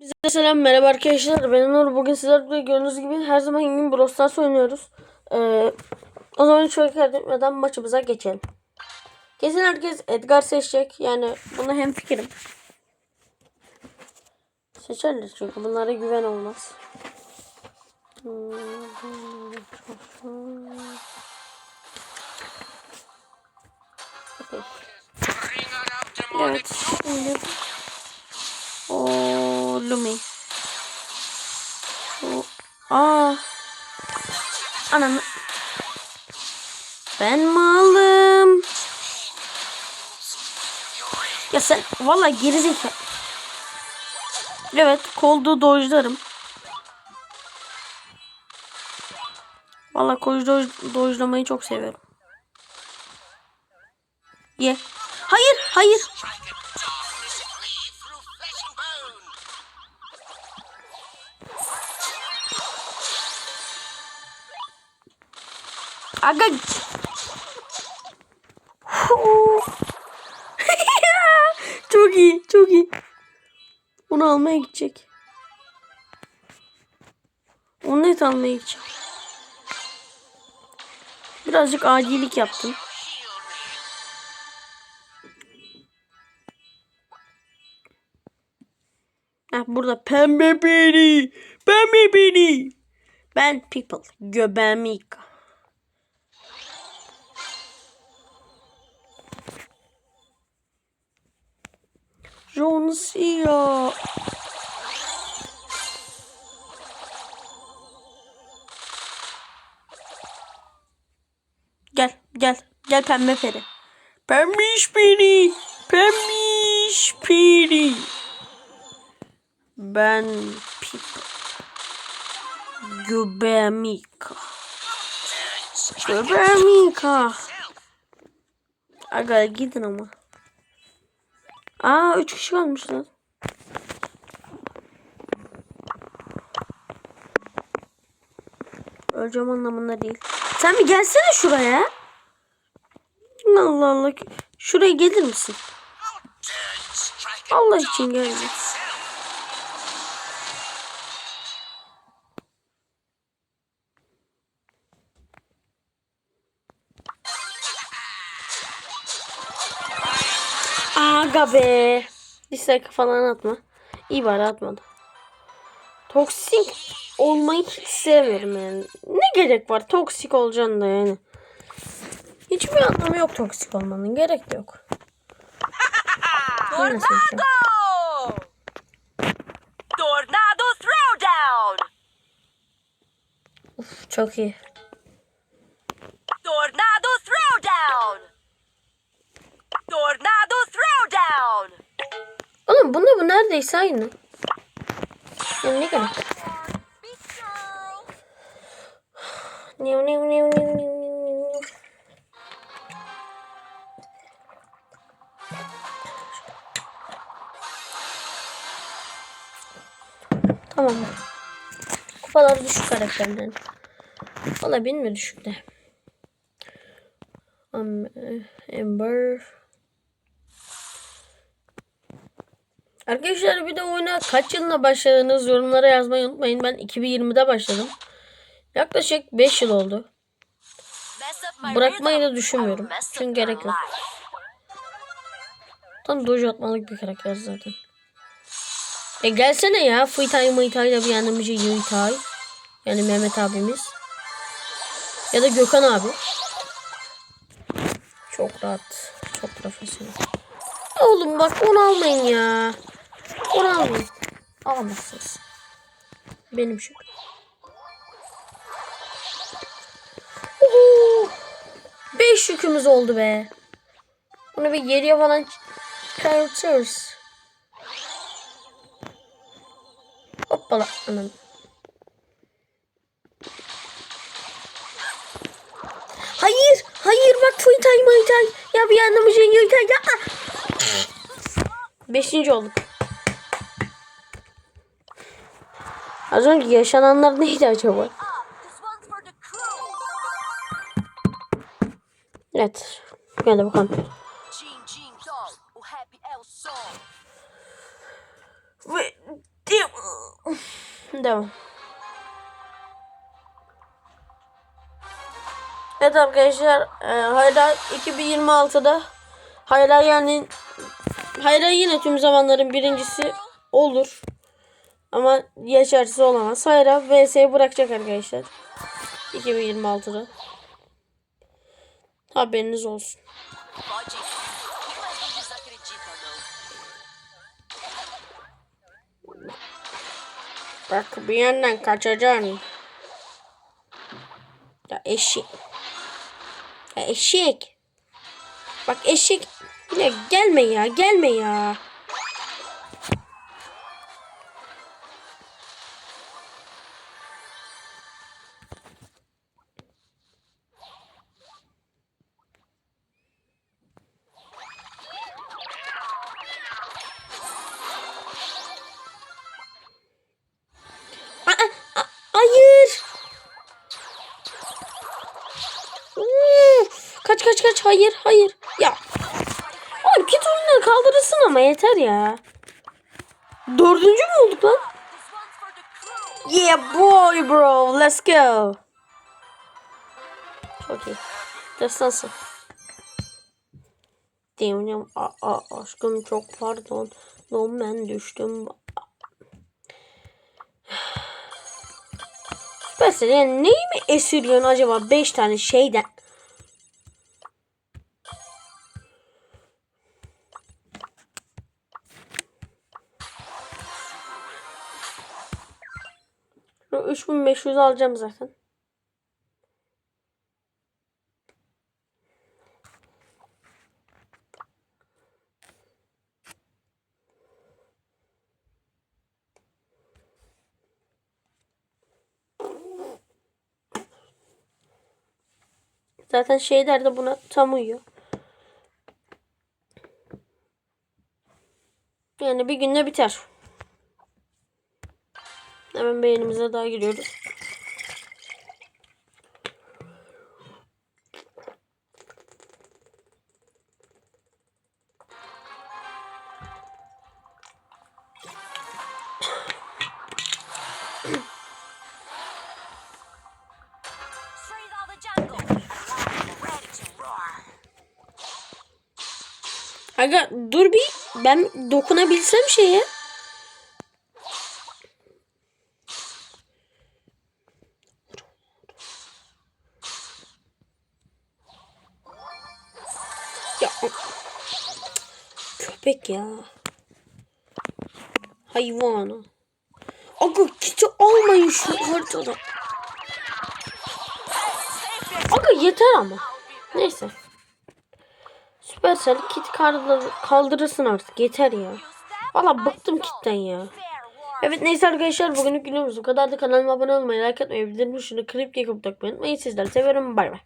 Size selam merhaba arkadaşlar. Ben Nur. Bugün sizlerle gördüğünüz gibi her zaman gibi Brawl oynuyoruz. Ee, O zaman hiç vakit kaybetmeden maçımıza geçelim. Kesin herkes Edgar seçecek. Yani buna hem fikrim. Seçerler çünkü bunlara güven olmaz. Okey. Evet şimdi o Lumi. O Aa. Ananı. Ben malım. Ya sen valla gerizekalı. Evet, koldu dojlarım. Valla kol doj, dojlamayı çok seviyorum. Ye. Hayır, hayır. Aga. çok iyi, çok iyi. Onu almaya gidecek. Onu net almaya gidecek. Birazcık adilik yaptım. Heh, burada pembe beni. Pembe beni. Ben people. Göbeğimi yıka. John Cena. Gel gel gel pembe peri. Pembiş peri. Pembiş peri. Ben yıka. Göbeğimi yıka. Aga gidin ama. Aa 3 kişi kalmış lan. Öleceğim anlamında değil. Sen bir gelsene şuraya. Allah Allah. Şuraya gelir misin? Allah için gel. Aga be. Dislike falan atma. İyi bari atmadı. Toksik olmayı hiç sevmiyorum yani. Ne gerek var toksik olacaksın da yani. Hiçbir anlamı yok toksik olmanın. Gerek de yok. Go! Tornado Throwdown! Uf, çok iyi. Tornado Throwdown! Tornado Throwdown! Oğlum bunda bu neredeyse aynı. Yani ne gerek? Niu niu niu niu niu niu. Tamam. Kupalar düşük karakterlerin. Valla benim de. Am- Amber. Arkadaşlar bir de oyuna kaç yılına başladınız yorumlara yazmayı unutmayın. Ben 2020'de başladım. Yaklaşık 5 yıl oldu. Bırakmayı da düşünmüyorum. Çünkü gerek yok. Tam doge atmalık bir karakter zaten. E gelsene ya. Fıtay Mıytay da bir yardımcı şey Yıytay. Yani Mehmet abimiz. Ya da Gökhan abi. Çok rahat. Çok profesyonel. Oğlum bak onu almayın ya. Onu almayın. Alamazsınız. Benim şu. Oho! Beş yükümüz oldu be. Bunu bir geriye falan çıkartırız. Hoppala. Anam. Hayır. Hayır bak Fuytay Maytay. Ya bir yandan şey Yuytay yapma. Beşinci olduk. Az önce yaşananlar neydi acaba? Evet. Hadi bakalım. Jing Jing Dong, o Happy El Song! Ve Dim- Devam. Evet arkadaşlar e, hala 2026'da hala yani hala yine tüm zamanların birincisi olur. Ama yaşarsı olamaz. Hayra VS'yi bırakacak arkadaşlar. 2026'da. Haberiniz olsun. Bak bir yandan kaçacaksın. Ya eşek. Ya eşek. Bak eşek. Ya gelme ya gelme ya. Kaç kaç kaç hayır hayır. Ya. Oğlum git oyunları kaldırırsın ama yeter ya. Dördüncü mü olduk lan? Yeah boy bro let's go. Çok iyi. Destansı. Demeyim. Aa, aşkım çok pardon. Lan ben düştüm. Mesela yani neyi mi esiriyorsun acaba 5 tane şeyden? 3500 alacağım zaten. Zaten şeyler de buna tam uyuyor. Yani bir günde biter. Jungle. Ready to roar. Aga dur bir ben dokunabilsem şeye. Ya köpek ya. Hayvan. Aga kiti almayın şu haritada. Aga yeter ama. Neyse. Süpersel kit kaldır, kaldırırsın artık yeter ya. Valla bıktım kitten ya. Evet neyse arkadaşlar bugünlük günümüz bu kadar da kanalıma abone olmayı, like atmayı, bildirim tuşunu kırıp yakıp takmayı unutmayın. Sizleri seviyorum. Bay bay.